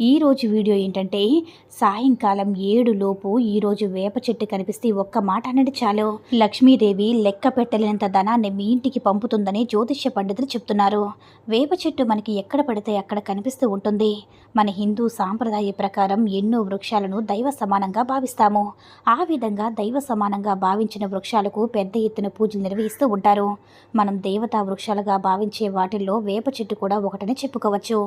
ఈరోజు వీడియో ఏంటంటే సాయంకాలం ఏడులోపు ఈరోజు వేప చెట్టు కనిపిస్తే ఒక్క మాట అనేది చాలు. లక్ష్మీదేవి లెక్క పెట్టలేనంత ధనాన్ని మీ ఇంటికి పంపుతుందని జ్యోతిష్య పండితులు చెప్తున్నారు. వేప చెట్టు మనకి ఎక్కడ పడితే అక్కడ కనిపిస్తూ ఉంటుంది. మన హిందూ సాంప్రదాయ ప్రకారం ఎన్నో వృక్షాలను దైవ సమానంగా భావిస్తాము. ఆ విధంగా దైవ సమానంగా భావించిన వృక్షాలకు పెద్ద ఎత్తున పూజలు నిర్వహిస్తూ ఉంటారు. మనం దేవతా వృక్షాలుగా భావించే వాటిల్లో వేప చెట్టు కూడా ఒకటని చెప్పుకోవచ్చు.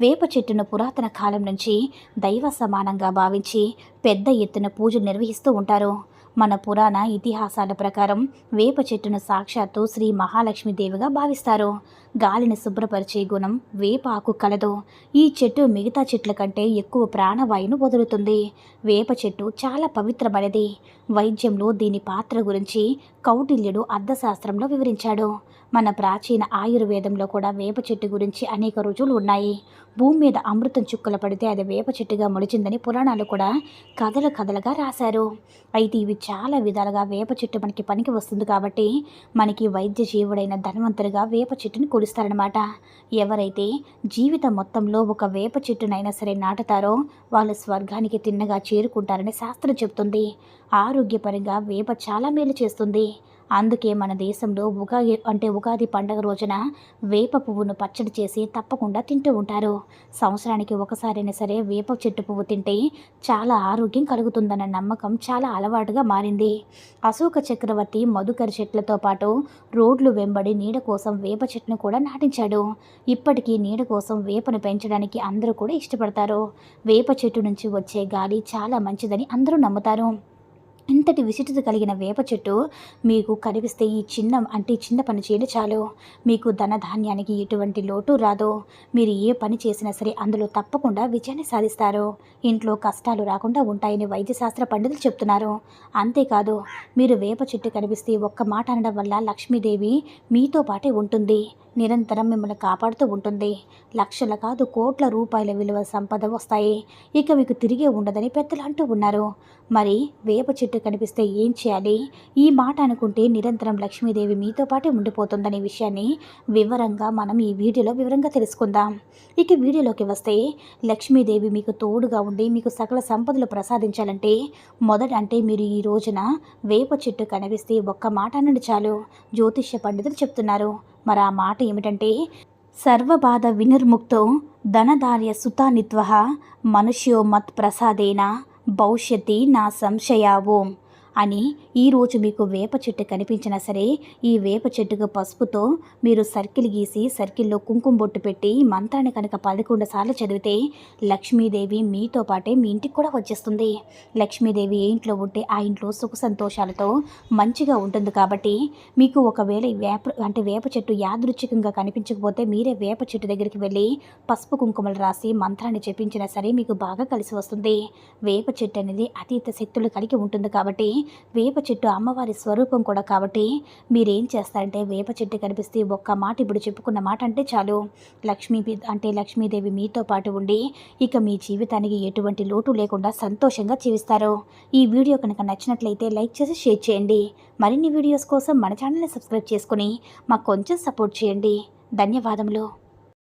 వేప చెట్టును పురాతన కాలం నుంచి దైవ సమానంగా భావించి పెద్ద ఎత్తున పూజలు నిర్వహిస్తూ ఉంటారు. మన పురాణ ఇతిహాసాల ప్రకారం వేప చెట్టును సాక్షాత్తు శ్రీ మహాలక్ష్మీదేవిగా భావిస్తారు. గాలిని శుభ్రపరిచే గుణం వేప ఆకు కలదు. ఈ చెట్టు మిగతా చెట్ల కంటే ఎక్కువ ప్రాణవాయువును వదులుతుంది. వేప చెట్టు చాలా పవిత్రమైనది. వైద్యంలో దీని పాత్ర గురించి కౌటిల్యుడు అర్థశాస్త్రంలో వివరించాడు. మన ప్రాచీన ఆయుర్వేదంలో కూడా వేప చెట్టు గురించి అనేక రుజువులు ఉన్నాయి. భూమి మీద అమృతం చుక్కలు పడితే అది వేప చెట్టుగా మొలిచిందని పురాణాలు కూడా కథలు కథలుగా రాశారు. అయితే ఇవి చాలా విధాలుగా వేప చెట్టు మనకి పనికి వస్తుంది కాబట్టి మనకి వైద్య జీవుడైన ధనవంతుడిగా వేప చెట్టుని కొలుస్తారనమాట ఎవరైతే జీవితం మొత్తంలో ఒక వేప చెట్టునైనా సరే నాటుతారో వాళ్ళు స్వర్గానికి తిన్నగా చేరుకుంటారని శాస్త్రం చెప్తుంది ఆరోగ్యపరంగా వేప చాలా మేలు చేస్తుంది. అందుకే మన దేశంలో ఉగాది అంటే ఉగాది పండగ రోజున వేప పువ్వును పచ్చడి చేసి తప్పకుండా తింటూ ఉంటారు. సంవత్సరానికి ఒకసారైనా సరే వేప చెట్టు పువ్వు తింటే చాలా ఆరోగ్యం కలుగుతుందన్న నమ్మకం చాలా అలవాటుగా మారింది. అశోక చక్రవర్తి మధుకరి చెట్లతో పాటు రోడ్లు వెంబడి నీడ కోసం వేప చెట్టును కూడా నాటించాడు. ఇప్పటికీ నీడ కోసం వేపను పెంచడానికి అందరూ కూడా ఇష్టపడతారు. వేప చెట్టు నుంచి వచ్చే గాలి చాలా మంచిదని అందరూ నమ్ముతారు. ఇంతటి విశిష్టత కలిగిన వేప చెట్టు మీకు కనిపిస్తే ఈ చిన్న అంటే చిన్న పని చేయడం చాలు. మీకు ధనధాన్యానికి ఎటువంటి లోటు రాదు. మీరు ఏ పని చేసినా సరే అందులో తప్పకుండా విజయాన్ని సాధిస్తారు. ఇంట్లో కష్టాలు రాకుండా ఉంటాయని వైద్యశాస్త్ర పండితులు చెప్తున్నారు. అంతేకాదు మీరు వేప చెట్టు కనిపిస్తే ఒక్క మాట అనడం వల్ల లక్ష్మీదేవి మీతో పాటే ఉంటుంది. నిరంతరం మిమ్మల్ని కాపాడుతూ ఉంటుంది. లక్షల కాదు కోట్ల రూపాయల విలువ సంపద వస్తాయి. ఇక మీకు తిరిగే ఉండదని పెద్దలు అంటూ ఉన్నారు. మరి వేప చెట్టు కనిపిస్తే ఏం చేయాలి? ఈ మాట అనుకుంటే నిరంతరం లక్ష్మీదేవి మీతో పాటే ఉండిపోతుందనే విషయాన్ని వివరంగా మనం ఈ వీడియోలో వివరంగా తెలుసుకుందాం. ఇక వీడియోలోకి వస్తే లక్ష్మీదేవి మీకు తోడుగా ఉండి మీకు సకల సంపదలు ప్రసాదించాలంటే మొదట అంటే మీరు ఈ రోజున వేప చెట్టు కనిపిస్తే ఒక్క మాట అనండి చాలు. జ్యోతిష్య పండితులు చెప్తున్నారు. మరి ఆ మాట ఏమిటంటే సర్వబాధ వినిర్ముక్తో ధనధార్య సుతానిత్వ మనుష్యో మత్ ప్రసాదేన భవిష్యతి నా సంశయావోం. అని ఈరోజు మీకు వేప చెట్టు కనిపించినా సరే ఈ వేప చెట్టుకు పసుపుతో మీరు సర్కిల్ గీసి సర్కిల్లో కుంకుమ బొట్టు పెట్టి మంత్రాన్ని కనుక పదకొండు సార్లు చదివితే లక్ష్మీదేవి మీతో పాటే మీ ఇంటికి కూడా వచ్చేస్తుంది. లక్ష్మీదేవి ఏ ఇంట్లో ఉంటే ఆ ఇంట్లో సుఖ సంతోషాలతో మంచిగా ఉంటుంది కాబట్టి మీకు ఒకవేళ వేప అంటే వేప చెట్టు యాదృచ్ఛికంగా కనిపించకపోతే మీరే వేప చెట్టు దగ్గరికి వెళ్ళి పసుపు కుంకుమలు రాసి మంత్రాన్ని చెప్పించినా సరే మీకు బాగా కలిసి వస్తుంది. వేప చెట్టు అనేది అతీత శక్తులు కలిగి ఉంటుంది కాబట్టి వేప చెట్టు అమ్మవారి స్వరూపం కూడా కాబట్టి మీరేం చేస్తారంటే వేప చెట్టు కనిపిస్తే ఒక్క మాట ఇప్పుడు చెప్పుకున్న మాట అంటే చాలు. లక్ష్మీ అంటే లక్ష్మీదేవి మీతో పాటు ఉండి ఇక మీ జీవితానికి ఎటువంటి లోటు లేకుండా సంతోషంగా జీవిస్తారు. ఈ వీడియో కనుక నచ్చినట్లయితే లైక్ చేసి షేర్ చేయండి. మరిన్ని వీడియోస్ కోసం మన ఛానల్ని సబ్స్క్రైబ్ చేసుకుని మాకు కొంచెం సపోర్ట్ చేయండి. ధన్యవాదములు.